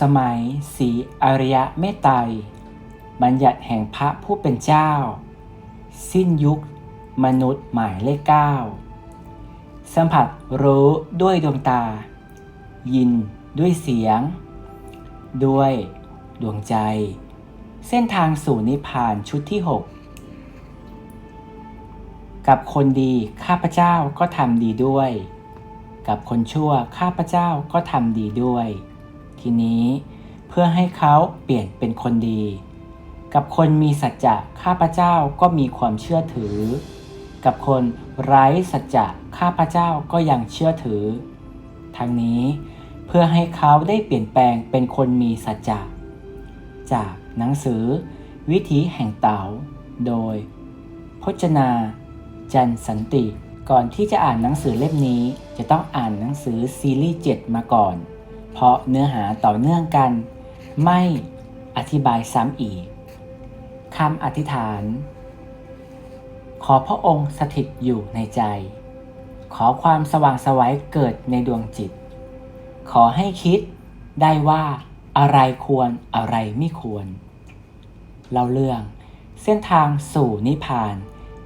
สมัยศรีอริยะเมตไตรบัญญัติแห่งพระผู้เป็นเจ้า สิ้นยุค มนุษย์หมายเลขเก้าสัมผัสรู้ด้วยดวงตา ยินด้วยเสียง ด้วยดวงใจ เส้นทางสู่นิพพานชุดที่ 6 กับคนดีข้าพเจ้าก็ทำดีด้วย กับคนชั่วข้าพเจ้าก็ทำดีด้วย ทีนี้ เพื่อให้เขาเปลี่ยนเป็นคนดี กับคนมีสัจจะข้าพเจ้าก็มีความเชื่อถือ กับคนไร้สัจจะข้าพเจ้าก็ยังเชื่อถือ ทั้งนี้เพื่อให้เขาได้เปลี่ยนแปลงเป็นคนมีสัจจะจากหนังสือ วิถีแห่งเต๋าโดย พจนา จันสันติ ก่อนที่จะอ่านหนังสือเล่มนี้ จะต้องอ่านหนังสือซีรีส์7มาก่อน เพราะเนื้อหาต่อเนื่องกัน ไม่อธิบายซ้ำอีกคำอธิษฐาน ขอพระองค์สถิตอยู่ในใจ ขอความสว่างสวัยเกิดในดวงจิต ขอให้คิดได้ว่าอะไรควรอะไรไม่ควรเล่าเรื่องเส้นทางสู่นิพพาน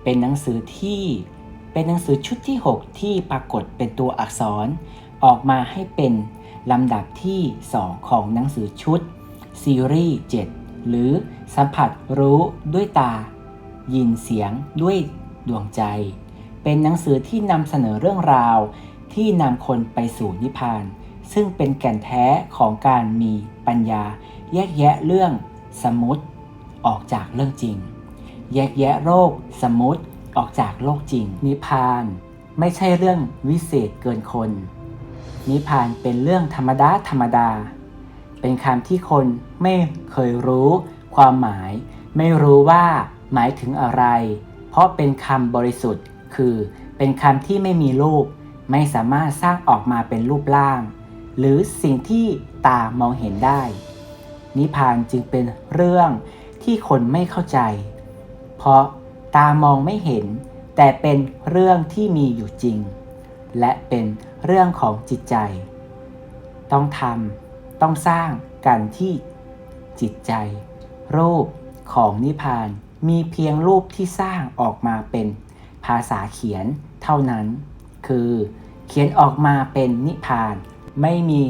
เป็นหนังสือที่เป็นหนังสือชุดที่ 6 ที่ปรากฏเป็นตัวอักษรออกมาให้เป็น ลำดับที่ 2 ของหนังสือชุด ซีรีส์ 7 หรือสัมผัสรู้ด้วยตา ยินเสียงด้วยดวงใจ เป็นหนังสือที่นำเสนอเรื่องราวที่นำคนไปสู่นิพพาน ซึ่งเป็นแก่นแท้ของการมีปัญญา แยกแยะเรื่องสมมติออกจากเรื่องจริง แยกแยะโรคสมมติออกจากโลกจริง นิพพาน ไม่ใช่เรื่องวิเศษเกินคน นิพพานเป็นเรื่องธรรมดาธรรมดา เป็นคำที่คนไม่เคยรู้ ความหมาย ไม่รู้ว่าหมายถึงอะไร เพราะเป็นคำบริสุทธิ์ คือเป็นคำที่ไม่มีรูป ไม่สามารถสร้างออกมาเป็นรูปร่าง หรือสิ่งที่ตามองเห็นได้ นิพพานจึงเป็นเรื่องที่คนไม่เข้าใจ เพราะตามองไม่เห็น แต่เป็นเรื่องที่มีอยู่จริง และเป็นเเรื่องของจิตใจ ต้องทำต้องสร้างกันที่จิตใจ รูปของนิพพานมีเพียงรูปที่สร้างออกมาเป็นภาษาเขียนเท่านั้น คือเขียนออกมาเป็นนิพพาน ไม่มี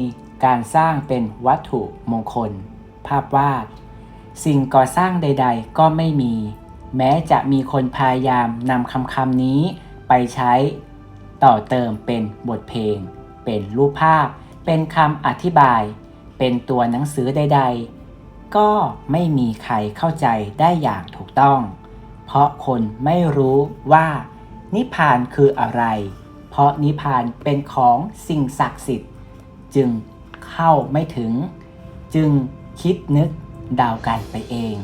การสร้างเป็นวัตถุมงคล ภาพวาด สิ่งก่อสร้างใด ๆ ก็ไม่มี แม้จะมีคนพยายามนำคำคำนี้ไปใช้ ต่อเติมเป็นบทเพลง เป็นรูปภาพ เป็นคำอธิบาย เป็นตัวหนังสือใด ๆ ก็ไม่มีใครเข้าใจได้อย่างถูกต้อง เพราะคนไม่รู้ว่า นิพพานคืออะไร เพราะนิพพานเป็นของสิ่งศักดิ์สิทธิ์ จึงเข้าไม่ถึง จึงคิดนึกดาวกันไปเอง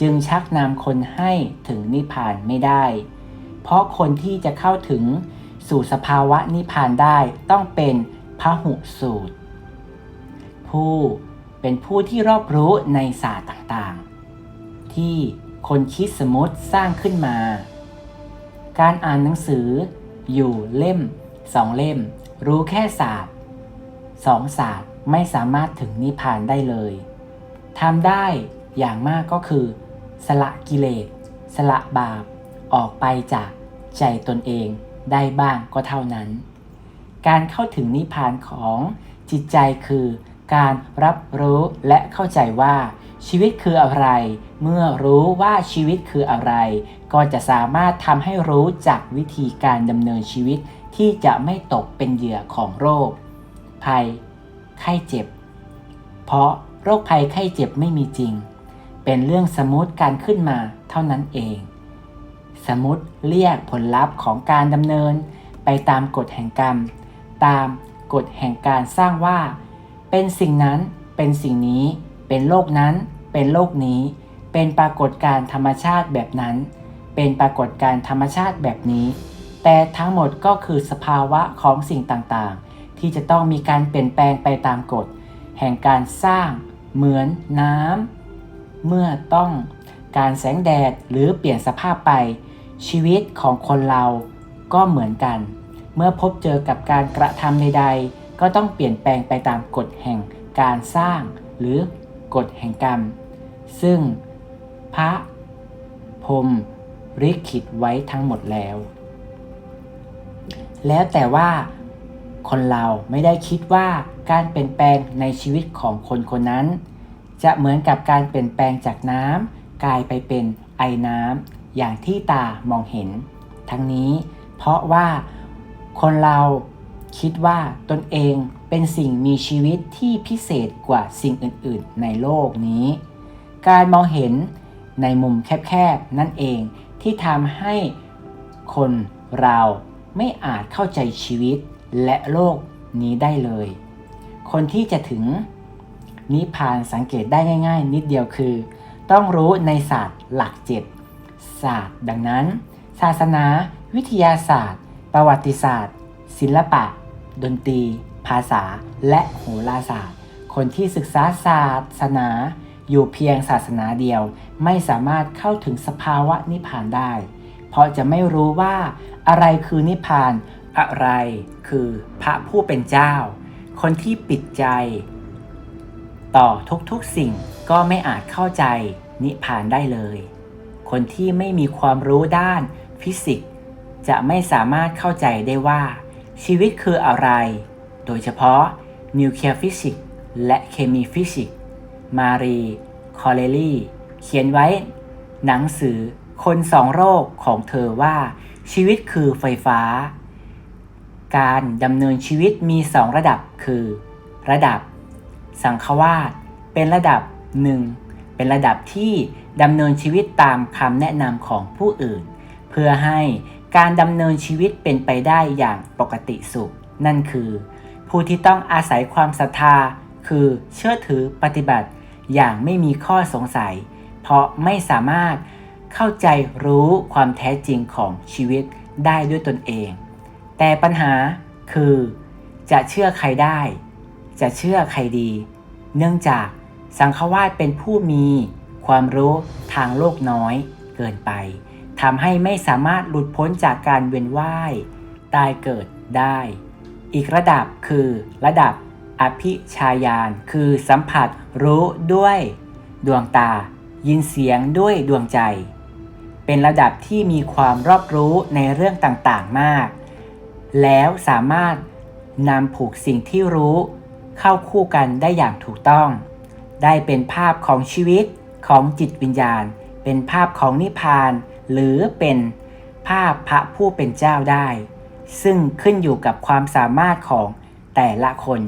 จึงชักนำคนให้ถึงนิพพานไม่ได้ เพราะคนที่จะเข้าถึง สู่สภาวะนิพพานได้ต้องเป็นพระหุสูตร ผู้เป็นผู้ที่รอบรู้ในศาสตร์ต่างๆ ที่คนคิดสมมติสร้างขึ้นมา การอ่านหนังสืออยู่เล่มสองเล่ม รู้แค่ศาสตร์สองศาสตร์ไม่สามารถถึงนิพพานได้เลยทำได้อย่างมากก็คือ สละกิเลส สละบาป ออกไปจากใจตนเอง ได้บ้างก็เท่านั้น การเข้าถึงนิพพานของจิตใจคือการรับรู้และเข้าใจว่าชีวิตคืออะไร เมื่อรู้ว่าชีวิตคืออะไร ก็จะสามารถทำให้รู้จักวิธีการดำเนินชีวิตที่จะไม่ตกเป็นเหยื่อของโรค ภัย ไข้เจ็บ เพราะโรคภัยไข้เจ็บไม่มีจริง เป็นเรื่องสมมติการขึ้นมาเท่านั้นเอง สมมติเรียกผลลัพธ์ของการดำเนิน ไปตามกฎแห่งกรรม ตามกฎแห่งการสร้างว่า เป็นสิ่งนั้นเป็นสิ่งนี้ เป็นโลกนั้น เป็นโลกนี้ เป็นปรากฏการธรรมชาติแบบนั้น เป็นปรากฏการธรรมชาติแบบนี้ แต่ทั้งหมดก็คือสภาวะของสิ่งต่างๆ ที่จะต้องมีการเปลี่ยนแปลงไปตามกฎ แห่งการสร้าง เหมือนน้ำเมื่อต้องการแสงแดดหรือเปลี่ยนสภาพไป ชีวิตของคนเราก็เหมือนกัน เมื่อพบเจอกับการกระทำใดๆ ก็ต้องเปลี่ยนแปลงไปตามกฎแห่งการสร้างหรือกฎแห่งกรรม ซึ่งพระพรมริขิตไว้ทั้งหมดแล้ว แล้วแต่ว่าคนเราไม่ได้คิดว่าการเปลี่ยนแปลงในชีวิตของคนคนนั้น จะเหมือนกับการเปลี่ยนแปลงจากน้ำกลายไปเป็นไอน้ำ อย่างที่ตามองเห็น ทั้งนี้เพราะว่าคนเราคิดว่าตนเองเป็นสิ่งมีชีวิตที่พิเศษกว่าสิ่งอื่นๆ ในโลกนี้ การมองเห็นในมุมแคบๆ นั่นเองที่ทำให้คนเราไม่อาจเข้าใจชีวิตและโลกนี้ได้เลย คนที่จะถึงนิพพานสังเกตได้ง่าย ๆ นิดเดียวคือ ต้องรู้ในศาสตร์หลักเจ็ด ศาสตร์ ดังนั้น ศาสนา วิทยาศาสตร์ ประวัติศาสตร์ ศิลปะ ดนตรี ภาษา และโหราศาสตร์ คนที่ศึกษาศาสนา อยู่เพียงศาสนาเดียว ไม่สามารถเข้าถึงสภาวะนิพพานได้ เพราะจะไม่รู้ว่าอะไรคือนิพพาน อะไรคือพระผู้เป็นเจ้า คนที่ปิดใจต่อทุกๆสิ่งก็ไม่อาจเข้าใจนิพพานได้เลย คนที่ไม่มีความรู้ด้านฟิสิกส์ จะไม่สามารถเข้าใจได้ว่า ชีวิตคืออะไร โดยเฉพาะนิวเคลียร์ฟิสิกส์และเคมีฟิสิกส์ มารี คอเลลี่ เขียนไว้ หนังสือคนสองโรคของเธอว่า ชีวิตคือไฟฟ้า การดำเนินชีวิตมีสองระดับคือ ระดับ สังฆวาสเป็นระดับหนึ่งเป็นระดับที่ ดำเนินชีวิตตามคำแนะนำของผู้อื่น เพื่อให้การดำเนินชีวิตเป็นไปได้อย่างปกติสุข นั่นคือ ผู้ที่ต้องอาศัยความศรัทธา คือเชื่อถือปฏิบัติ อย่างไม่มีข้อสงสัย เพราะไม่สามารถเข้าใจรู้ความแท้จริงของชีวิตได้ด้วยตนเอง แต่ปัญหาคือ จะเชื่อใครได้ จะเชื่อใครดี เนื่องจากสังฆวาสเป็นผู้มี ความรู้ทางโลกน้อยเกินไปทำให้ไม่สามารถหลุดพ้นจากการเวียนว่ายตายเกิดได้ อีกระดับคือระดับอภิชายานคือสัมผัสรู้ด้วยดวงตา ยินเสียงด้วยดวงใจ เป็นระดับที่มีความรอบรู้ในเรื่องต่างๆมาก แล้วสามารถนำผูกสิ่งที่รู้เข้าคู่กันได้อย่างถูกต้อง ได้เป็นภาพของชีวิต ของจิตวิญญาณ เป็นภาพของนิพพาน หรือเป็นภาพพระผู้เป็นเจ้าได้ ซึ่งขึ้นอยู่กับความสามารถของแต่ละคน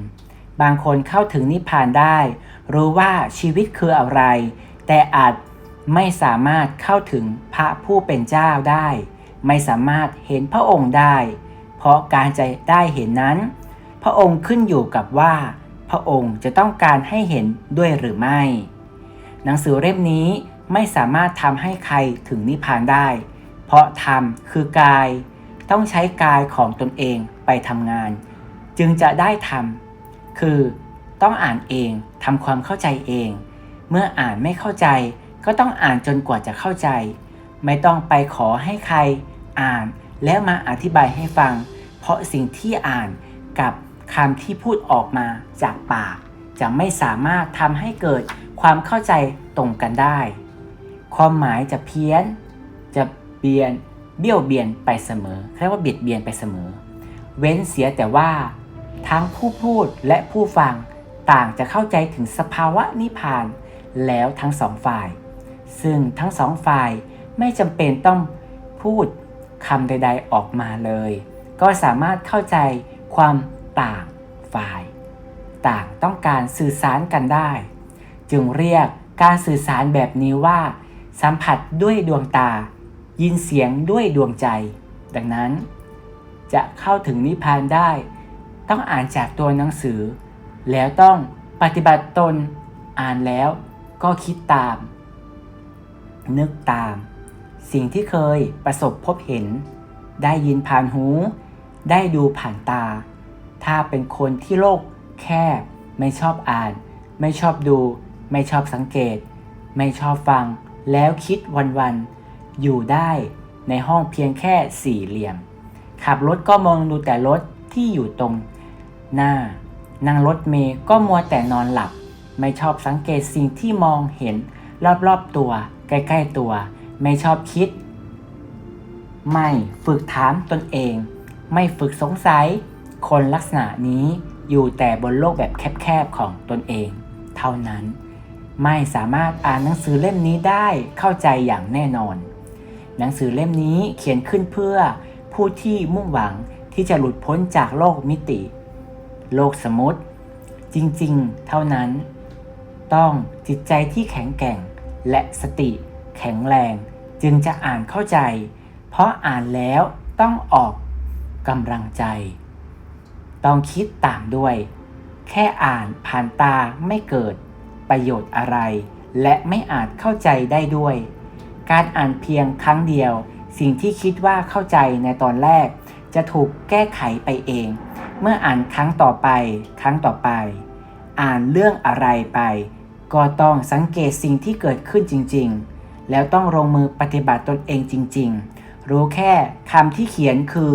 บางคนเข้าถึงนิพพานได้ รู้ว่าชีวิตคืออะไร แต่อาจไม่สามารถเข้าถึงพระผู้เป็นเจ้าได้ ไม่สามารถเห็นพระองค์ได้ เพราะการจะได้เห็นนั้น พระองค์ขึ้นอยู่กับว่า พระองค์จะต้องการให้เห็นด้วยหรือไม่ หนังสือเล่มนี้ไม่สามารถทำให้ใครถึงนิพพานได้ เพราะธรรมคือกาย ต้องใช้กายของตนเองไปทำงาน จึงจะได้ทำคือต้องอ่านเองทำความเข้าใจเอง เมื่ออ่านไม่เข้าใจ ก็ต้องอ่านจนกว่าจะเข้าใจ ไม่ต้องไปขอให้ใคร อ่านแล้วมาอธิบายให้ฟัง เพราะสิ่งที่อ่านกับคำที่พูดออกมาจากปาก จะไม่สามารถทำให้เกิด ความเข้าใจตรงกันได้ ความหมายจะเพี้ยน จะเบียน เบี้ยวเบียนไปเสมอเรียกว่าเบียดเบียนไปเสมอ เว้นเสียแต่ว่า ทั้งผู้พูดและผู้ฟังต่างจะเข้าใจถึงสภาวะนิพพานแล้วทั้งสองฝ่าย ซึ่งทั้งสองฝ่ายไม่จำเป็นต้องพูดคำใด ๆออกมาเลย ก็สามารถเข้าใจความต่างฝ่าย ต่างต้องการสื่อสารกันได้ จึงเรียกการสื่อสารแบบนี้ว่า สัมผัสด้วยดวงตา ยินเสียงด้วยดวงใจ ดังนั้น จะเข้าถึงนิพพานได้ ต้องอ่านจากตัวหนังสือ แล้วต้องปฏิบัติตนอ่านแล้วก็คิดตาม นึกตาม สิ่งที่เคยประสบพบเห็น ได้ยินผ่านหู ได้ดูผ่านตา ถ้าเป็นคนที่โลกแคบ ไม่ชอบอ่าน ไม่ชอบดู ไม่ชอบสังเกต ไม่ชอบฟัง แล้วคิดวันๆ อยู่ได้ในห้องเพียงแค่สี่เหลี่ยม ขับรถก็มองดูแต่รถที่อยู่ตรง หน้า นั่งรถเมย์ก็มัวแต่นอนหลับ ไม่ชอบสังเกตสิ่งที่มองเห็นรอบๆตัว ใกล้ๆตัว ไม่ชอบคิด ไม่ฝึกถามตนเอง ไม่ฝึกสงสัย คนลักษณะนี้อยู่แต่บนโลกแบบแคบๆของตนเอง เท่านั้น ไม่สามารถอ่านหนังสือเล่มนี้ได้เข้าใจอย่างแน่นอน หนังสือเล่มนี้เขียนขึ้นเพื่อผู้ที่มุ่งหวังที่จะหลุดพ้นจากโลกมิติ โลกสมมติ จริงๆ เท่านั้น ต้องจิตใจที่แข็งแกร่งและสติแข็งแรงจึงจะอ่านเข้าใจ เพราะอ่านแล้วต้องออกกำลังใจ ต้องคิดตามด้วย แค่อ่านผ่านตาไม่เกิด ประโยชน์อะไร และไม่อาจเข้าใจได้ด้วย การอ่านเพียงครั้งเดียว สิ่งที่คิดว่าเข้าใจในตอนแรก จะถูกแก้ไขไปเอง เมื่ออ่านครั้งต่อไป ครั้งต่อไป อ่านเรื่องอะไรไป ก็ต้องสังเกตสิ่งที่เกิดขึ้นจริง ๆ แล้วต้องลงมือปฏิบัติตนเองจริง ๆ รู้แค่คำที่เขียนคือ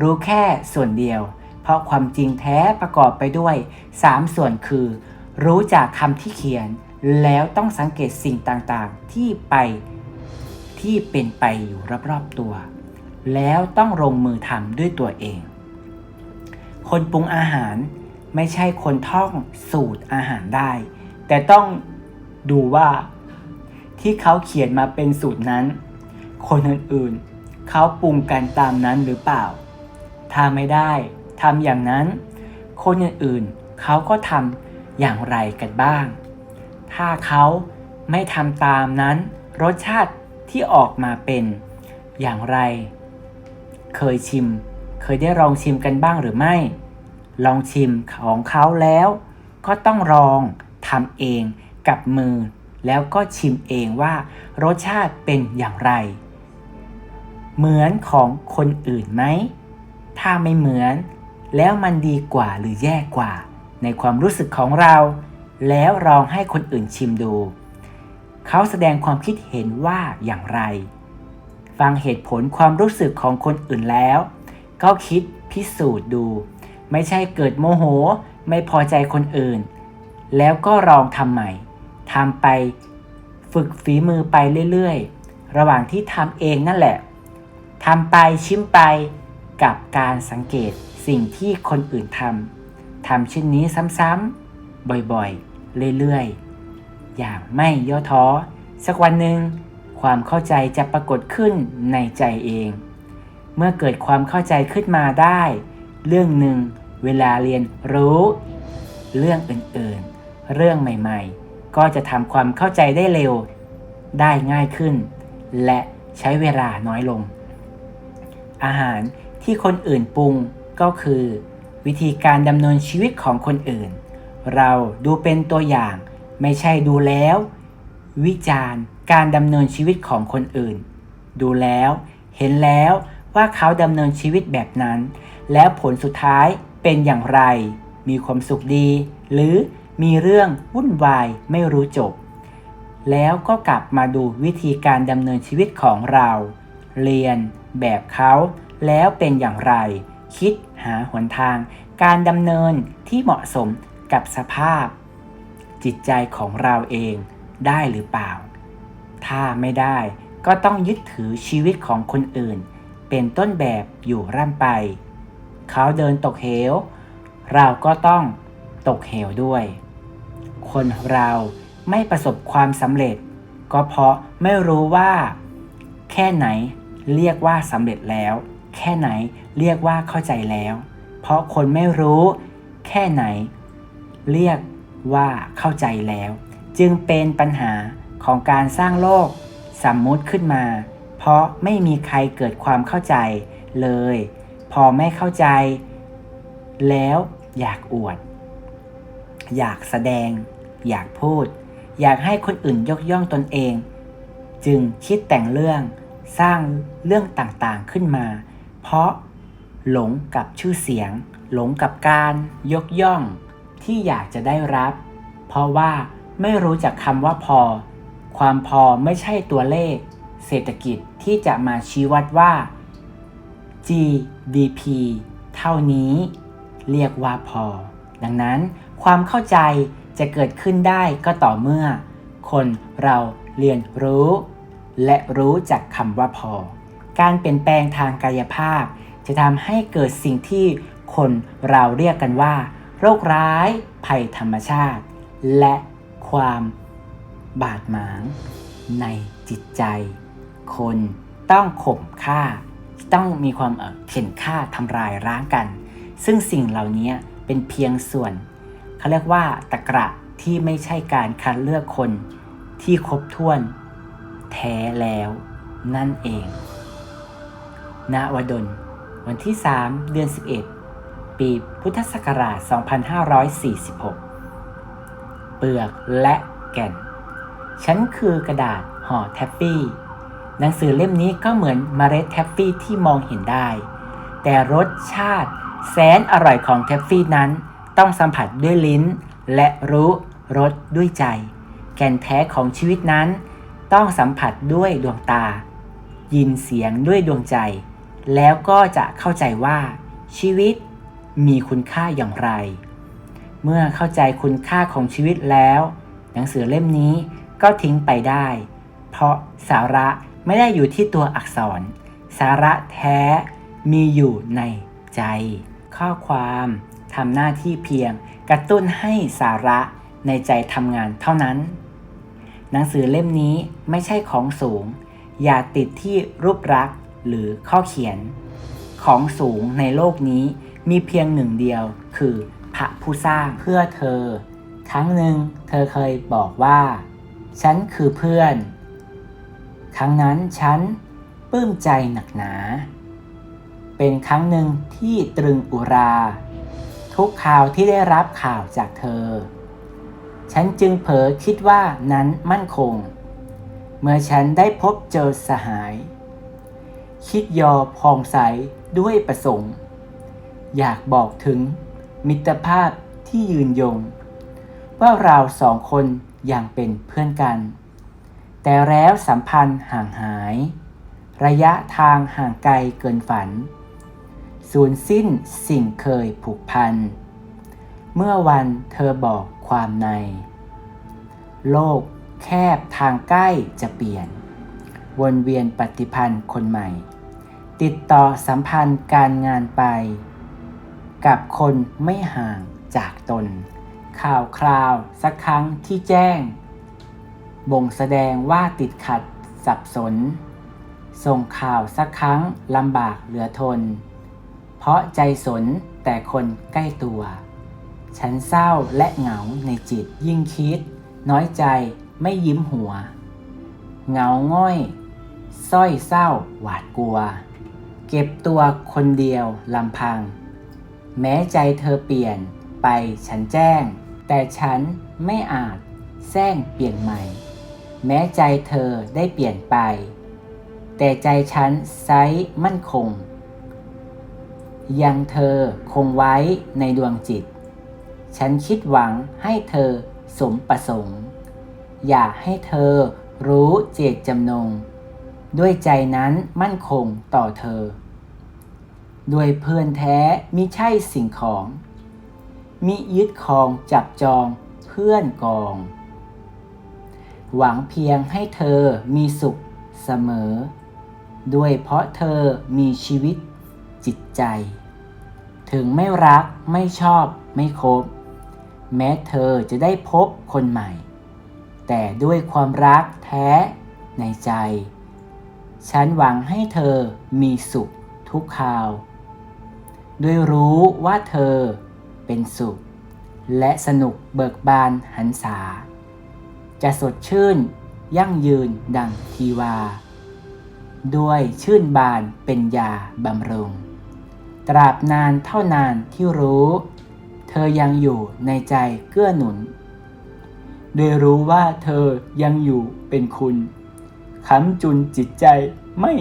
รู้แค่ส่วนเดียว เพราะความจริงแท้ประกอบไปด้วย 3 ส่วนคือ รู้จากคำที่เขียนแล้วต้องสังเกตสิ่งต่างๆ ที่ไปที่เป็นไปอยู่รอบๆตัว แล้วต้องลงมือทำด้วยตัวเอง คนปรุงอาหารไม่ใช่คนท่องสูตรอาหารได้ แต่ต้องดูว่าที่เขาเขียนมาเป็นสูตรนั้น คนอื่นๆเขาปรุงกันตามนั้นหรือเปล่า ถ้าไม่ได้ทำอย่างนั้น คนอื่นๆเขาก็ทำ อย่างไรกันบ้าง ถ้าเขาไม่ทำตามนั้น รสชาติที่ออกมาเป็นอย่างไร เคยชิม เคยได้ลองชิมกันบ้างหรือไม่ ลองชิมของเขาแล้ว ก็ต้องลองทำเองกับมือ แล้วก็ชิมเองว่ารสชาติเป็นอย่างไร เหมือนของคนอื่นไหม ถ้าไม่เหมือน แล้วมันดีกว่าหรือแย่กว่า ในความรู้สึกของเรา แล้วลองให้คนอื่นชิมดู เขาแสดงความคิดเห็นว่าอย่างไร ฟังเหตุผลความรู้สึกของคนอื่นแล้ว ก็คิดพิสูจน์ดู ไม่ใช่เกิดโมโหไม่พอใจคนอื่น แล้วก็ลองทำใหม่ทำไปฝึกฝีมือไปเรื่อยๆ ระหว่างที่ทำเองนั่นแหละทำไปชิมไปกับการสังเกตสิ่งที่คนอื่นทำำเช่นนี้ซ้ำๆบ่อยๆ เรื่อยๆ อย่างไม่ย่อท้อ สักวันหนึ่งความเข้าใจจะปรากฏขึ้นในใจเอง เมื่อเกิดความเข้าใจขึ้นมาได้ เรื่องหนึ่งเวลาเรียนรู้ เรื่องอื่นๆ เรื่องใหม่ๆ ก็จะทำความเข้าใจได้เร็ว ได้ง่ายขึ้น และใช้เวลาน้อยลง อาหารที่คนอื่นปรุงก็คือ วิธีการดำเนินชีวิตของคนอื่น เราดูเป็นตัวอย่าง ไม่ใช่ดูแล้ว วิจารณ์การดำเนินชีวิตของคนอื่น ดูแล้ว เห็นแล้วว่าเขาดำเนินชีวิตแบบนั้น แล้วผลสุดท้ายเป็นอย่างไร มีความสุขดี หรือมีเรื่องวุ่นวายไม่รู้จบ แล้วก็กลับมาดูวิธีการดำเนินชีวิตของเรา เรียนแบบเขาแล้วเป็นอย่างไร คิดหาหนทาง การดำเนินที่เหมาะสมกับสภาพ จิตใจของเราเองได้หรือเปล่า ถ้าไม่ได้ก็ต้องยึดถือชีวิตของคนอื่น เป็นต้นแบบอยู่ร่ำไป เขาเดินตกเหว เราก็ต้องตกเหวด้วย คนเราไม่ประสบความสำเร็จ ก็เพราะไม่รู้ว่า แค่ไหนเรียกว่าสำเร็จแล้ว แค่ไหนเรียกว่าเข้าใจแล้ว เพราะคนไม่รู้ แค่ไหน เรียกว่าเข้าใจแล้ว จึงเป็นปัญหาของการสร้างโลกสมมุติขึ้นมา เพราะไม่มีใครเกิดความเข้าใจเลย พอไม่เข้าใจ แล้วอยากอวด อยากแสดง อยากพูด อยากให้คนอื่นยกย่องตนเอง จึงคิดแต่งเรื่องสร้างเรื่องต่างๆขึ้นมา เพราะหลงกับชื่อเสียง หลงกับการยกย่องที่อยากจะได้รับ เพราะว่าไม่รู้จักคำว่าพอ ความพอไม่ใช่ตัวเลข เศรษฐกิจที่จะมาชี้วัดว่า G DP เท่านี้ เรียกว่าพอ ดังนั้นความเข้าใจจะเกิดขึ้นได้ก็ต่อเมื่อ คนเราเรียนรู้ และรู้จักคำว่าพอ การเปลี่ยนแปลงทางกายภาพ จะทำให้เกิดสิ่งที่คนเราเรียกกันว่า โรคร้าย ภัยธรรมชาติ และความบาดหมางในจิตใจ คนต้องข่มฆ่า ต้องมีความเข็นฆ่าทำลายร้างกัน ซึ่งสิ่งเหล่านี้เป็นเพียงส่วนเขาเรียกว่าตะกระที่ไม่ใช่การคัดเลือกคนที่ครบถ้วน แท้แล้วนั่นเอง ณวดล วันที่ 3 เดือน 11 ปีพุทธศักราช 2546 เปลือกและแก่น ฉันคือกระดาษห่อแทฟฟี่ หนังสือเล่มนี้ก็เหมือนมเมล็ดแทฟฟี่ที่มองเห็นได้ แต่รสชาติแสนอร่อยของแทฟฟี่นั้น ต้องสัมผัสด้วยลิ้น และรู้รสด้วยใจ แก่นแท้ของชีวิตนั้น ต้องสัมผัสด้วยดวงตา ยินเสียงด้วยดวงใจ แล้วก็จะเข้าใจว่า ชีวิตมีคุณค่าอย่างไร เมื่อเข้าใจคุณค่าของชีวิตแล้ว หนังสือเล่มนี้ก็ทิ้งไปได้ เพราะสาระไม่ได้อยู่ที่ตัวอักษร สาระแท้มีอยู่ในใจ ข้อความทำหน้าที่เพียงกระตุ้นให้สาระในใจทำงานเท่านั้น หนังสือเล่มนี้ไม่ใช่ของสูง อย่าติดที่รูปลักษ หรือข้อเขียน ของสูงในโลกนี้มีเพียงหนึ่งเดียว คือพระผู้สร้างเพื่อเธอ ครั้งหนึ่งเธอเคยบอกว่า ฉันคือเพื่อน ครั้งนั้นฉันปลื้มใจหนักหนา เป็นครั้งหนึ่งที่ตรึงอุรา ทุกข่าวที่ได้รับข่าวจากเธอ ฉันจึงเผลอคิดว่านั้นมั่นคง เมื่อฉันได้พบเจอสหาย คิดยอพองใสด้วยประสงค์ อยากบอกถึงมิตรภาพที่ยืนยง ว่าเราสองคนยังเป็นเพื่อนกัน แต่แล้วสัมพันธ์ห่างหาย ระยะทางห่างไกลเกินฝัน สูญสิ้นสิ่งเคยผูกพัน เมื่อวันเธอบอกความใน โลกแคบทางใกล้จะเปลี่ยน วนเวียนปฏิพันธ์คนใหม่ ติดต่อสัมพันธ์การงานไป กับคนไม่ห่างจากตน ข่าวคราวสักครั้งที่แจ้ง บ่งแสดงว่าติดขัดสับสน ส่งข่าวสักครั้งลำบากเหลือทน เพราะใจสนแต่คนใกล้ตัว ฉันเศร้าและเหงาในจิตยิ่งคิด น้อยใจไม่ยิ้มหัว เหงาง่อย สร้อยเศร้าหวาดกลัว เก็บตัวคนเดียวลำพัง แม้ใจเธอเปลี่ยนไปฉันแจ้ง แต่ฉันไม่อาจแซงเปลี่ยนใหม่ แม้ใจเธอได้เปลี่ยนไป แต่ใจฉันไซมั่นคง ยังเธอคงไว้ในดวงจิต ฉันคิดหวังให้เธอสมประสงค์ อยากให้เธอรู้เจตจำนง ด้วยใจนั้นมั่นคงต่อเธอ ด้วยเพื่อนแท้มิใช่สิ่งของ มิยึดครองจับจองเพื่อนกอง หวังเพียงให้เธอมีสุขเสมอ ด้วยเพราะเธอมีชีวิตจิตใจ ถึงไม่รักไม่ชอบไม่คบ แม้เธอจะได้พบคนใหม่ แต่ด้วยความรักแท้ในใจ ฉันหวังให้เธอมีสุขทุกคราว ด้วยรู้ว่าเธอเป็นสุข และสนุกเบิกบานหันษา จะสดชื่นยั่งยืนดังทีวา ด้วยชื่นบานเป็นยาบำรุง ตราบนานเท่านานที่รู้ เธอยังอยู่ในใจเกื้อหนุน โดยรู้ว่าเธอยังอยู่เป็นคุณ ค้ำจุนจิตใจไม่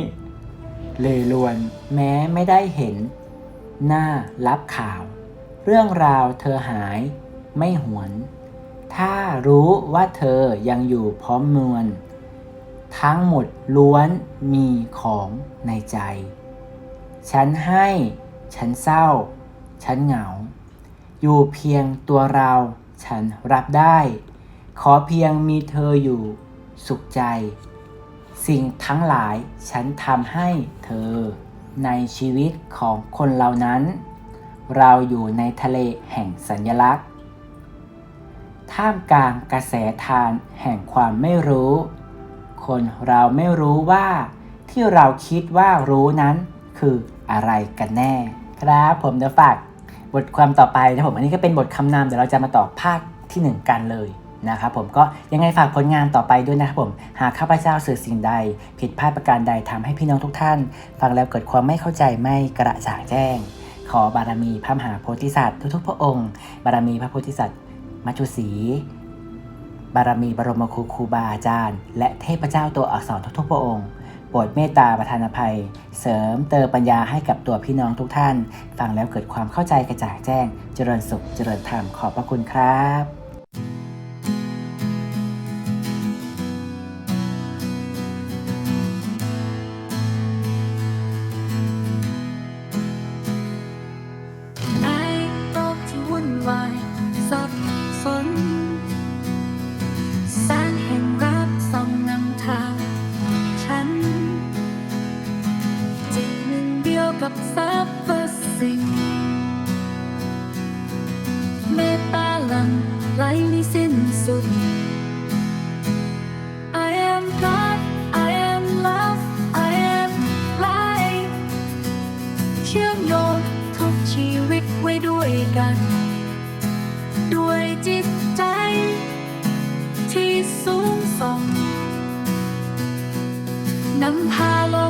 เลลวน แม้ไม่ได้เห็น หน้ารับข่าว เรื่องราวเธอหายไม่หวน ถ้ารู้ว่าเธอยังอยู่พร้อมมวล ทั้งหมดล้วนมีของในใจ ฉันให้ ฉันเศร้า ฉันเหงา อยู่เพียงตัวเราฉันรับได้ ขอเพียงมีเธออยู่ สุขใจ สิ่งทั้งหลายฉันทำให้เธอ ในชีวิตของคนเหล่านั้น เราอยู่ในทะเลแห่งสัญลักษณ์ ท่ามกลางกระแสทานแห่งความไม่รู้ คนเราไม่รู้ว่า ที่เราคิดว่ารู้นั้นคืออะไรกันแน่ ครับผมเดี๋ยวฝากบทความต่อไปนะผมอันนี้ก็เป็นบทคำนำเดี๋ยวเราจะมาต่อภาคที่ 1 กันเลย นะครับผมก็ยังไงฝากผลงานต่อไปด้วยนะครับผมหากข้าพเจ้าสื่อสิ่งใด ผิดพลาดประการใดทำให้พี่น้องทุกท่าน ฟังแล้วเกิดความไม่เข้าใจไม่กระจ่างแจ้ง ขอบารมีพระมหาโพธิสัตว์ทุกๆพระองค์ บารมีพระโพธิสัตว์มัจจุศรีบารมีบรมครูครูบาอาจารย์ และเทพเจ้าตัวอักษรทุกๆพระองค์โปรดเมตตาประทานอภัย เสริมเติมปัญญาให้กับตัวพี่น้องทุกท่าน ฟังแล้วเกิดความเข้าใจกระจ่างแจ้ง เจริญสุขเจริญธรรมขอบพระคุณครับ กับสรรพสิ่ง เมตตาลังไหลไม่สิ้นสุด I am God I am love I am life เชื่อมโยงทุกชีวิตไว้ด้วยกัน ด้วยจิตใจที่สูงส่งนำพาโล